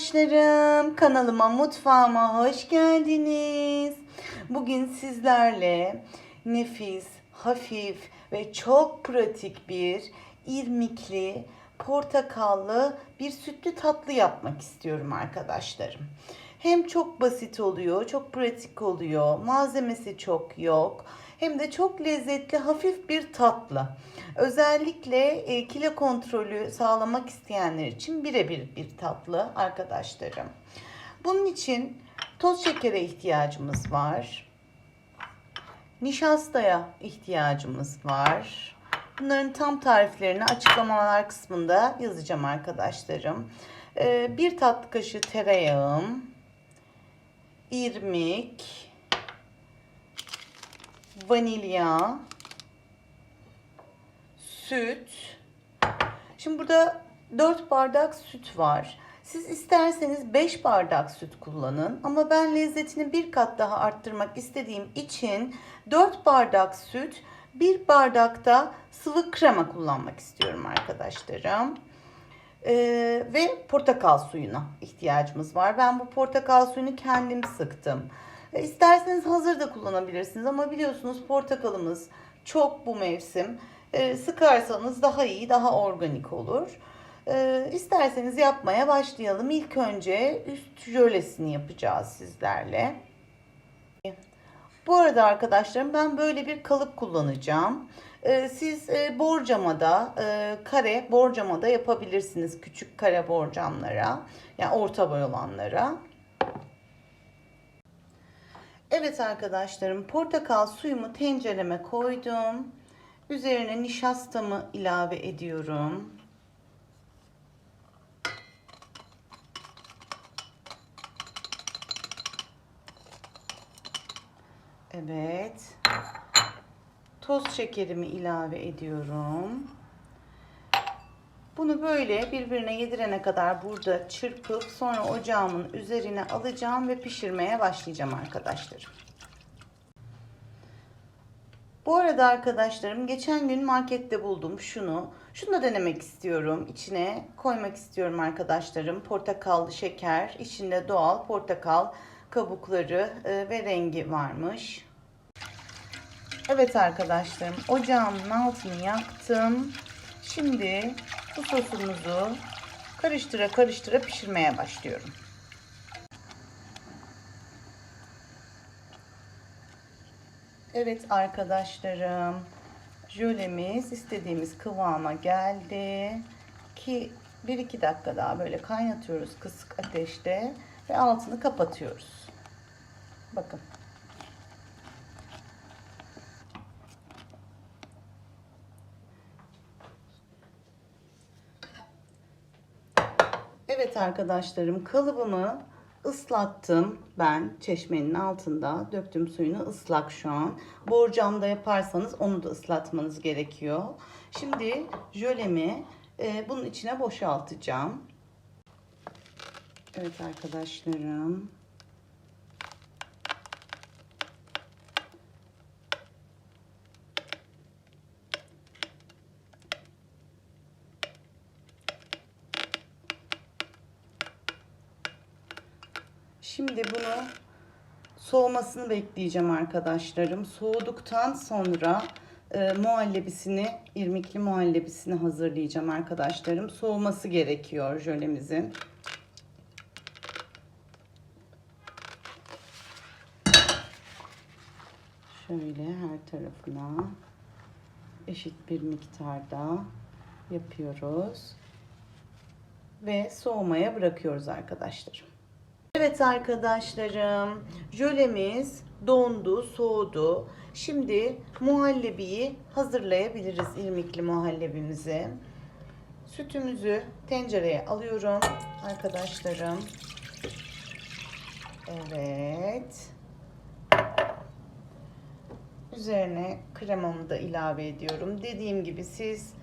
arkadaşlarım. Kanalıma, mutfağıma hoş geldiniz. Bugün sizlerle nefis, hafif ve çok pratik bir irmikli, portakallı bir sütlü tatlı yapmak istiyorum arkadaşlarım. Hem çok basit oluyor, çok pratik oluyor, malzemesi çok yok. Hem de çok lezzetli, hafif bir tatlı. Özellikle e, kilo kontrolü sağlamak isteyenler için birebir bir tatlı arkadaşlarım. Bunun için toz şekere ihtiyacımız var. Nişastaya ihtiyacımız var. Bunların tam tariflerini açıklamalar kısmında yazacağım arkadaşlarım. Ee, bir tatlı kaşığı tereyağım, irmik, vanilya, süt. Şimdi burada 4 bardak süt var. Siz isterseniz 5 bardak süt kullanın ama ben lezzetini bir kat daha arttırmak istediğim için 4 bardak süt, 1 bardak da sıvı krema kullanmak istiyorum arkadaşlarım. Ee, ve portakal suyuna ihtiyacımız var. Ben bu portakal suyunu kendim sıktım. E, isterseniz hazır da kullanabilirsiniz ama biliyorsunuz portakalımız çok bu mevsim. E, sıkarsanız daha iyi, daha organik olur. E, isterseniz yapmaya başlayalım. İlk önce üst jölesini yapacağız sizlerle. Bu arada arkadaşlarım ben böyle bir kalıp kullanacağım. E, siz e, borcamada, e, kare borcamada yapabilirsiniz. Küçük kare borcamlara, yani orta boy olanlara. Evet arkadaşlarım portakal suyumu tencereme koydum. Üzerine nişastamı ilave ediyorum. Evet. Toz şekerimi ilave ediyorum. Bunu böyle birbirine yedirene kadar burada çırpıp sonra ocağımın üzerine alacağım ve pişirmeye başlayacağım arkadaşlarım. Bu arada arkadaşlarım geçen gün markette buldum şunu. Şunu da denemek istiyorum. İçine koymak istiyorum arkadaşlarım. Portakallı şeker. İçinde doğal portakal kabukları e, ve rengi varmış. Evet arkadaşlarım ocağımın altını yaktım. Şimdi bu sosumuzu karıştıra karıştıra pişirmeye başlıyorum. Evet arkadaşlarım, jölemiz istediğimiz kıvama geldi. Ki 1-2 dakika daha böyle kaynatıyoruz kısık ateşte ve altını kapatıyoruz. Bakın. Evet arkadaşlarım kalıbımı ıslattım ben çeşmenin altında döktüm suyunu ıslak şu an. Borcamda yaparsanız onu da ıslatmanız gerekiyor. Şimdi jölemi e, bunun içine boşaltacağım. Evet arkadaşlarım. Şimdi bunu soğumasını bekleyeceğim arkadaşlarım. Soğuduktan sonra e, muhallebisini, irmikli muhallebisini hazırlayacağım arkadaşlarım. Soğuması gerekiyor jölemizin. Şöyle her tarafına eşit bir miktarda yapıyoruz. Ve soğumaya bırakıyoruz arkadaşlarım. Evet arkadaşlarım, jölemiz dondu, soğudu. Şimdi muhallebiyi hazırlayabiliriz irmikli muhallebimizi. Sütümüzü tencereye alıyorum arkadaşlarım. Evet. Üzerine kremamı da ilave ediyorum. Dediğim gibi siz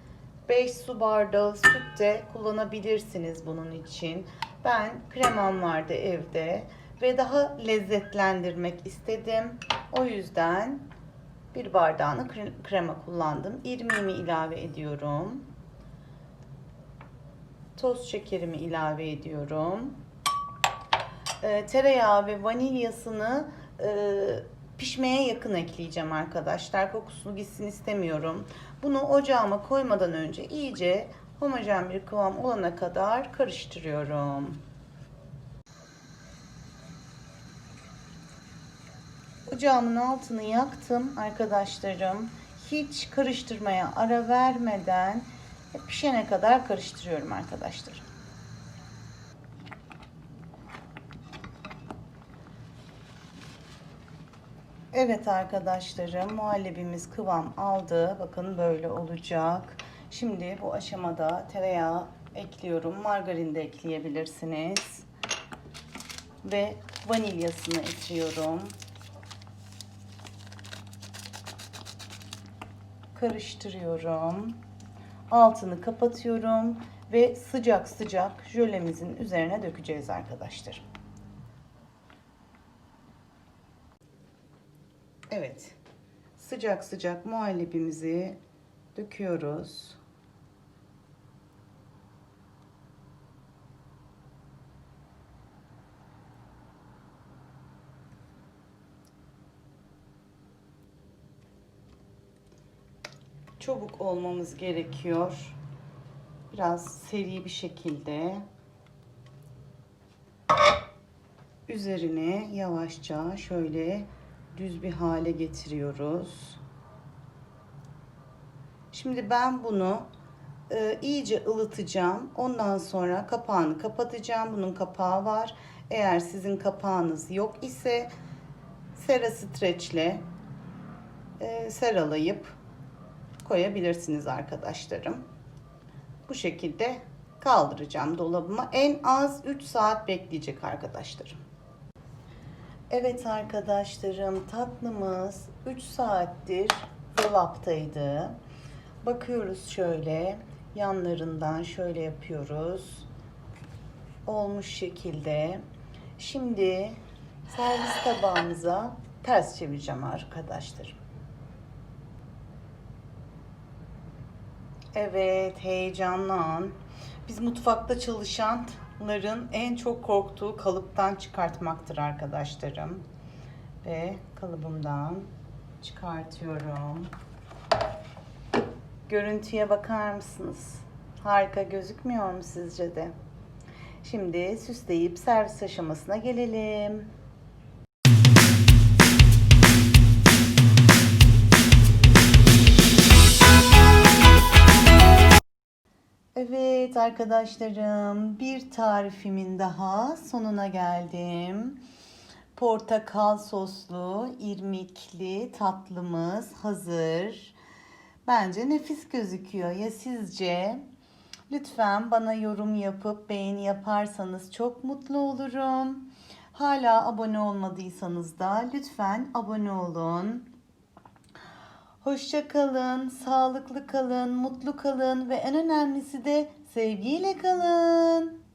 5 su bardağı süt de kullanabilirsiniz bunun için. Ben kremam vardı evde ve daha lezzetlendirmek istedim. O yüzden bir bardağını krema kullandım. İrmiğimi ilave ediyorum. toz şekerimi ilave ediyorum. Ee, tereyağı ve vanilyasını e, pişmeye yakın ekleyeceğim arkadaşlar. Kokusunu gitsin istemiyorum. Bunu ocağıma koymadan önce iyice homojen bir kıvam olana kadar karıştırıyorum. Ocağımın altını yaktım arkadaşlarım. Hiç karıştırmaya ara vermeden pişene kadar karıştırıyorum arkadaşlar. Evet arkadaşlarım muhallebimiz kıvam aldı. Bakın böyle olacak. Şimdi bu aşamada tereyağı ekliyorum. Margarin de ekleyebilirsiniz. Ve vanilyasını ekliyorum. Karıştırıyorum. Altını kapatıyorum ve sıcak sıcak jölemizin üzerine dökeceğiz arkadaşlar. Evet. Sıcak sıcak muhallebimizi döküyoruz. Çabuk olmamız gerekiyor. Biraz seri bir şekilde üzerine yavaşça şöyle düz bir hale getiriyoruz. Şimdi ben bunu e, iyice ılıtacağım. Ondan sonra kapağını kapatacağım. Bunun kapağı var. Eğer sizin kapağınız yok ise sera streçle e, seralayıp koyabilirsiniz arkadaşlarım. Bu şekilde kaldıracağım dolabıma. En az 3 saat bekleyecek arkadaşlarım. Evet arkadaşlarım tatlımız 3 saattir dolaptaydı. Bakıyoruz şöyle yanlarından şöyle yapıyoruz. Olmuş şekilde. Şimdi servis tabağımıza ters çevireceğim arkadaşlarım. Evet heyecanlı an. Biz mutfakta çalışanların en çok korktuğu kalıptan çıkartmaktır arkadaşlarım. Ve kalıbımdan çıkartıyorum. Görüntüye bakar mısınız? Harika gözükmüyor mu sizce de? Şimdi süsleyip servis aşamasına gelelim. Evet arkadaşlarım bir tarifimin daha sonuna geldim. Portakal soslu irmikli tatlımız hazır. Bence nefis gözüküyor ya sizce? Lütfen bana yorum yapıp beğeni yaparsanız çok mutlu olurum. Hala abone olmadıysanız da lütfen abone olun. Hoşça kalın, sağlıklı kalın, mutlu kalın ve en önemlisi de sevgiyle kalın.